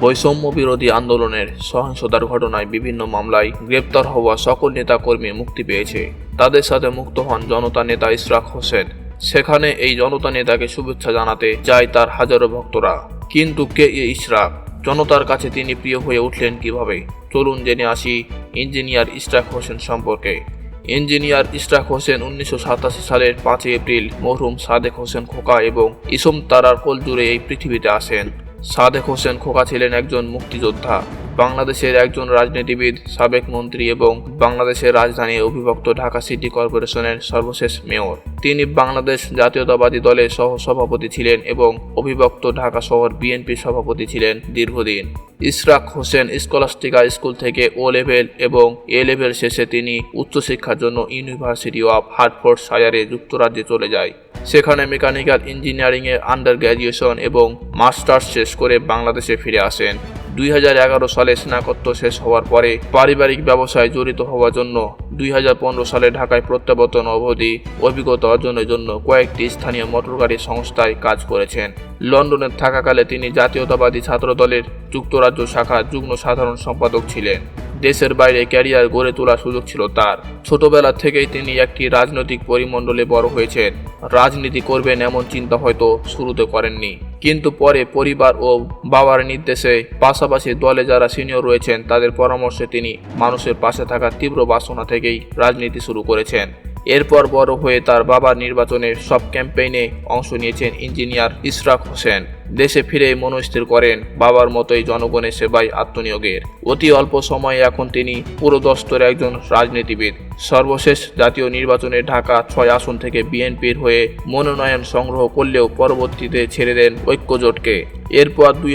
বৈষম্য বিরোধী আন্দোলনের সহিংসতার ঘটনায় বিভিন্ন মামলায় গ্রেপ্তার হওয়া সকল নেতাকর্মী মুক্তি পেয়েছে। তাদের সাথে মুক্ত হন জনতা নেতা ইশরাক হোসেন। সেখানে এই জনতা নেতাকে শুভেচ্ছা জানাতে যায় তার হাজারো ভক্তরা। কিন্তু কে এ ইশরাক? জনতার কাছে তিনি প্রিয় হয়ে উঠলেন কীভাবে? চলুন জেনে আসি ইঞ্জিনিয়ার ইশরাক হোসেন সম্পর্কে। ইঞ্জিনিয়ার ইশরাক হোসেন উনিশশো সাতাশি সালের পাঁচই এপ্রিল মরহুম সাদেক হোসেন খোকা এবং ইসম তারার কোল জুড়ে এই পৃথিবীতে আসেন। সাদেক হোসেন খোকা ছিলেন একজন মুক্তিযোদ্ধা, বাংলাদেশের একজন রাজনীতিবিদ, সাবেক মন্ত্রী এবং বাংলাদেশের রাজধানী অভিভক্ত ঢাকা সিটি কর্পোরেশনের সর্বশেষ মেয়র। তিনি বাংলাদেশ জাতীয়তাবাদী দলের সহ সভাপতি ছিলেন এবং অবিভক্ত ঢাকা শহর বিএনপির সভাপতি ছিলেন দীর্ঘদিন। ইশরাক হোসেন স্কলাস্টিকা স্কুল থেকে ও লেভেল এবং এ লেভেল শেষে তিনি উচ্চশিক্ষার জন্য ইউনিভার্সিটি অফ হার্টফোর্ড শায়ারে যুক্তরাজ্যে চলে যায়। সেখানে মেকানিক্যাল ইঞ্জিনিয়ারিংয়ে আন্ডার গ্র্যাজুয়েশন এবং মাস্টার্স শেষ করে বাংলাদেশে ফিরে আসেন। দুই হাজার এগারো সালে স্নাতকোত্ত শেষ হওয়ার পরে পারিবারিক ব্যবসায় জড়িত হওয়ার জন্য দুই হাজার পনেরো সালে ঢাকায় প্রত্যাবর্তন অবধি অভিজ্ঞতা অর্জনের জন্য কয়েকটি স্থানীয় মোটরগাড়ি সংস্থায় কাজ করেছেন। লন্ডনে থাকাকালে তিনি জাতীয়তাবাদী ছাত্র দলের যুক্তরাজ্য শাখা যুগ্ম সাধারণ সম্পাদক ছিলেন। দেশের বাইরে ক্যারিয়ার গড়ে তোলার সুযোগ ছিল তার। ছোটবেলা থেকেই তিনি একটি রাজনৈতিক পরিমণ্ডলে বড় হয়েছেন। রাজনীতি করবেন এমন চিন্তা হয়তো শুরুতে করেননি। কিন্তু পরে পরিবার ও বাবার নির্দেশে পাশাপাশি দলে যারা সিনিয়র রয়েছেন, তাদের পরামর্শে তিনি মানুষের পাশে থাকা তীব্র বাসনা থেকেই রাজনীতি শুরু করেছেন। এরপর বড় হয়ে তার বাবার নির্বাচনের সব ক্যাম্পেইনে অংশ নিয়েছেন ইঞ্জিনিয়ার ইশরাক হোসেন। দেশে ফিরে মনস্থির করেন বাবার মতোই জনগণের সেবায় আত্মনিয়োগের। অতি অল্প সময়ে এখন তিনি পুরোদস্তর একজন রাজনীতিবিদ। সর্বশেষ জাতীয় নির্বাচনে ঢাকা ছয় আসন থেকে বিএনপির হয়ে মনোনয়ন সংগ্রহ করলেও পরবর্তীতে ছেড়ে দেন ঐক্যজোটকে। এরপর দুই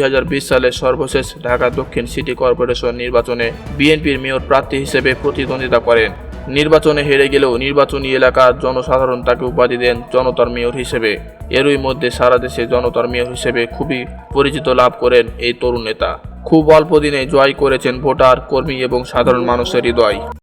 সালে সর্বশেষ ঢাকা দক্ষিণ সিটি কর্পোরেশন নির্বাচনে বিএনপির মেয়র প্রার্থী হিসেবে প্রতিদ্বন্দ্বিতা করেন। নির্বাচনে হেরে গেলেও নির্বাচনী এলাকার জনসাধারণ তাকে উপাধি দেন জনতার মেয়র হিসেবে। এরই মধ্যে সারা দেশে জনতার মেয়র হিসেবে খুবই পরিচিত লাভ করেন এই তরুণ নেতা। খুব অল্প দিনে জয় করেছেন ভোটার, কর্মী এবং সাধারণ মানুষের হৃদয়।